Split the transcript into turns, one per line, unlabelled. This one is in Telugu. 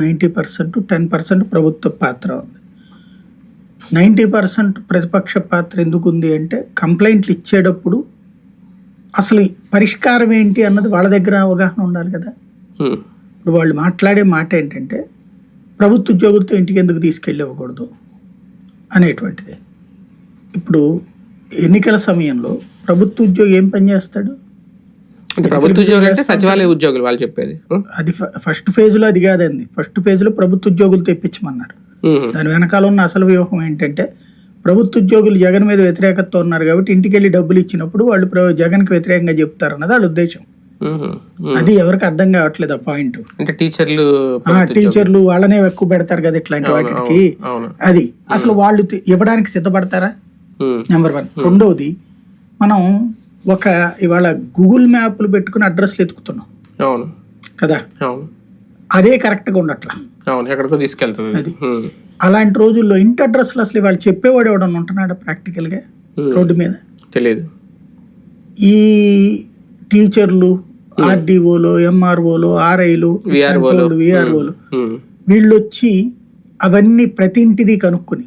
నైంటీ పర్సెంట్ టెన్ పర్సెంట్ ప్రభుత్వ పాత్ర ఉంది. నైంటీ పర్సెంట్ ప్రతిపక్ష పాత్ర ఎందుకు ఉంది అంటే కంప్లైంట్లు ఇచ్చేటప్పుడు అసలు పరిష్కారం ఏంటి అన్నది వాళ్ళ దగ్గర అవగాహన ఉండాలి కదా. ఇప్పుడు వాళ్ళు మాట్లాడే మాట ఏంటంటే ప్రభుత్వ ఉద్యోగులతో ఇంటికి ఎందుకు తీసుకెళ్ళివ్వకూడదు అనేటువంటిది. ఇప్పుడు ఎన్నికల సమయంలో ప్రభుత్వ ఉద్యోగి ఏం పని చేస్తాడు?
ప్రభుత్వ ఉద్యోగులు అంటే సచివాలయ ఉద్యోగులు వాళ్ళు చెప్పేది.
అది ఫస్ట్ ఫేజ్లో అది కాదండి. ఫస్ట్ ఫేజ్లో ప్రభుత్వ ఉద్యోగులు తెప్పించమన్నారు. దాని వెనకాల ఉన్న అసలు వ్యూహం ఏంటంటే ప్రభుత్వ ఉద్యోగులు జగన్ మీద వ్యతిరేకత ఉన్నారు కాబట్టి ఇంటికి వెళ్ళి డబ్బులు ఇచ్చినప్పుడు వాళ్ళు జగన్కి వ్యతిరేకంగా చెప్తారు అన్నది వాళ్ళ ఉద్దేశం. అది ఎవరికి అర్థం కావట్లేదు ఆ పాయింట్
అంటే టీచర్లు
టీచర్లు వాళ్ళనే ఎక్కువ పెడతారు కదా ఇట్లాంటి వాటికి. అది అసలు వాళ్ళు ఇవ్వడానికి సిద్ధపడతారా. నెంబర్ వన్ రెండవది మనం ఒక ఇవాళ గూగుల్ మ్యాప్లు పెట్టుకుని అడ్రస్లు ఎత్తుకుతున్నాం
అవును.
కదా?
అవును.
అదే కరెక్ట్గా ఉండట్లా.
అవును ఎక్కడికో తీసుకెళ్తుంది.
అది. అలాంటి రోజుల్లో ఇంటి అడ్రస్లు అసలు వాళ్ళు చెప్పేవాడు ఎవడన్నా ఉంటున్నాడు ప్రాక్టికల్గా. రోడ్డు మీద?
తెలియదు
ఈ టీచర్లు ఆర్డీఓలు ఎంఆర్ఓలు ఆర్ఐలు
విఆర్ఓలు.
విఆర్ఓలు. వీళ్ళు వచ్చి అవన్నీ ప్రతి ఇంటిది కనుక్కొని